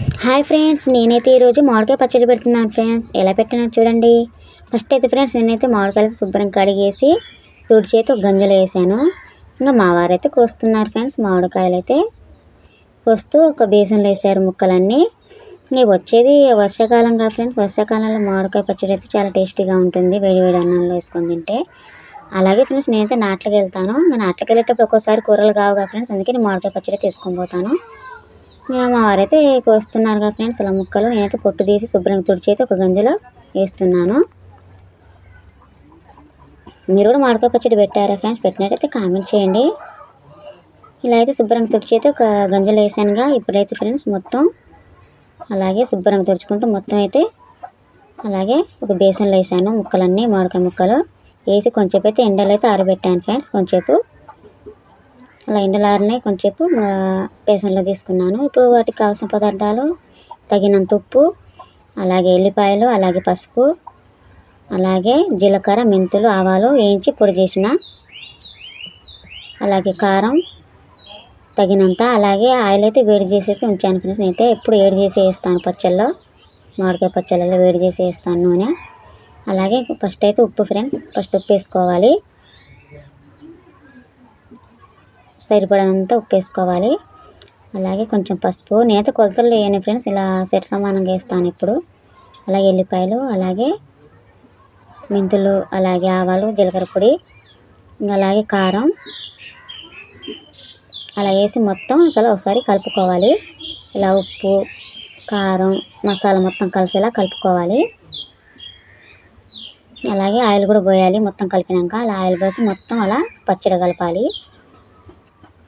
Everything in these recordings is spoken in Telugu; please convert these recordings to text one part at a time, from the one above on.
హాయ్ ఫ్రెండ్స్ నేనైతే ఈరోజు మామిడికాయ పచ్చడి పెడుతున్నాను ఫ్రెండ్స్. ఎలా పెట్టినా చూడండి. ఫస్ట్ అయితే ఫ్రెండ్స్ నేనైతే మామిడికాయలు శుభ్రం కడిగేసి తుడి చేతి ఒక గంజలు వేసాను. ఇంకా మా వారైతే కోస్తున్నారు ఫ్రెండ్స్ మామిడికాయలు అయితే కోస్తూ ఒక బేసన్లో వేసారు ముక్కలన్నీ. ఇంకా వచ్చేది వర్షాకాలంగా ఫ్రెండ్స్ వర్షాకాలంలో మామిడికాయ పచ్చడి అయితే చాలా టేస్టీగా ఉంటుంది. వేడి వేడి అన్నంలో వేసుకొని తింటే. అలాగే ఫ్రెండ్స్ నేనైతే నాట్లకి వెళ్తాను. నాట్లకి వెళ్ళేటప్పుడు ఒక్కోసారి కూరలు కావుగా ఫ్రెండ్స్ అందుకే నేను మామిడికాయ పచ్చడి తీసుకొని పోతాను. మా వారైతే కోస్తున్నారు కదా ఫ్రెండ్స్. అలా ముక్కలు నేనైతే పొట్టు తీసి శుభ్రంగా తుడిచైతే ఒక గంజలో వేస్తున్నాను. మీరు కూడా మామిడికాయ పచ్చడి పెట్టారా ఫ్రెండ్స్? పెట్టినట్టయితే కామెంట్ చేయండి. ఇలా అయితే శుభ్రంగా తుడిచైతే ఒక గంజలో వేసానుగా ఇప్పుడైతే ఫ్రెండ్స్ మొత్తం అలాగే శుభ్రంగా తుడుచుకుంటూ మొత్తం అయితే అలాగే ఒక బేసన్లో వేసాను ముక్కలన్నీ మామిడికాయ ముక్కలు. వేసి కొంచెంసేపు అయితే ఎండలో అయితే ఆరబెట్టాను ఫ్రెండ్స్. కొంచెంసేపు అలా ఎండలు ఆరినాయి కొంచెంసేపు బేసన్లో తీసుకున్నాను. ఇప్పుడు వాటికి కావాల్సిన పదార్థాలు తగినంత ఉప్పు అలాగే ఎల్లిపాయలు అలాగే పసుపు అలాగే జీలకర్ర మెంతులు ఆవాలు వేయించి పొడి చేసిన అలాగే కారం తగినంత అలాగే ఆయిల్ అయితే వేడి చేసి అయితే ఉంచాను ఫ్రెండ్స్. నేనైతే ఎప్పుడు వేడి చేసి వేస్తాను పచ్చళ్ళలో మామిడికాయ పచ్చళ్ళలో వేడి చేసి వేస్తాను నూనె. అలాగే ఫస్ట్ అయితే ఉప్పు ఫ్రెండ్ ఫస్ట్ ఉప్పు వేసుకోవాలి. సరిపడినంత ఉప్పు వేసుకోవాలి అలాగే కొంచెం పసుపు నేత కొలతలు లేని ఫ్రెండ్స్ ఇలా సెట్ సమానంగా వేస్తాను ఇప్పుడు. అలాగే ఎల్లిపాయలు అలాగే మెంతులు అలాగే ఆవాలు జీలకర్ర పొడి అలాగే కారం. అలా వేసి మొత్తం అసలు ఒకసారి కలుపుకోవాలి. ఇలా ఉప్పు కారం మసాలా మొత్తం కలిసేలా కలుపుకోవాలి. అలాగే ఆయిల్ కూడా పోయాలి మొత్తం కలిపినాక. అలా ఆయిల్ పోసి మొత్తం అలా పచ్చడి కలపాలి.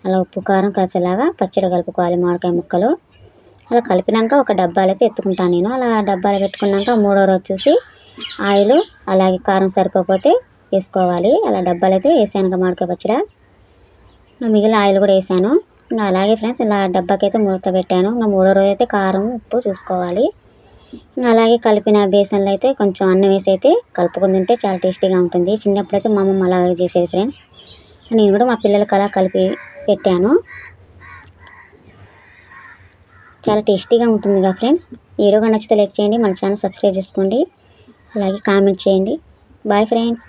అలా ఉప్పు కారం కలిసేలాగా పచ్చడి కలుపుకోవాలి మామిడికాయ ముక్కలు. అలా కలిపినాక ఒక డబ్బాలు అయితే ఎత్తుకుంటాను నేను. అలా డబ్బాలు పెట్టుకున్నాక మూడో రోజు చూసి ఆయిల్ అలాగే కారం సరిపోకపోతే వేసుకోవాలి. అలా డబ్బాలు అయితే వేసాను మామిడికాయ పచ్చడి. మిగిలిన ఆయిల్ కూడా వేసాను. ఇంకా అలాగే ఫ్రెండ్స్ ఇలా డబ్బాకైతే మూత పెట్టాను. ఇంకా మూడో రోజు అయితే కారం ఉప్పు చూసుకోవాలి. ఇంకా అలాగే కలిపిన బేసన్లో అయితే కొంచెం అన్నం వేసి అయితే కలుపుకుని తింటే చాలా టేస్టీగా ఉంటుంది. చిన్నప్పుడు అయితే మా అమ్మమ్మ అలాగే చేసేది ఫ్రెండ్స్. నేను కూడా మా పిల్లలకి అలా కలిపి పెట్టాను. చాలా టేస్టీగా ఉంటుందిగా ఫ్రెండ్స్. ఈ వీడియో నచ్చితే లైక్ చేయండి మన ఛానల్ సబ్స్క్రైబ్ చేసుకోండి. అలాగే కామెంట్ చేయండి. Bye friends.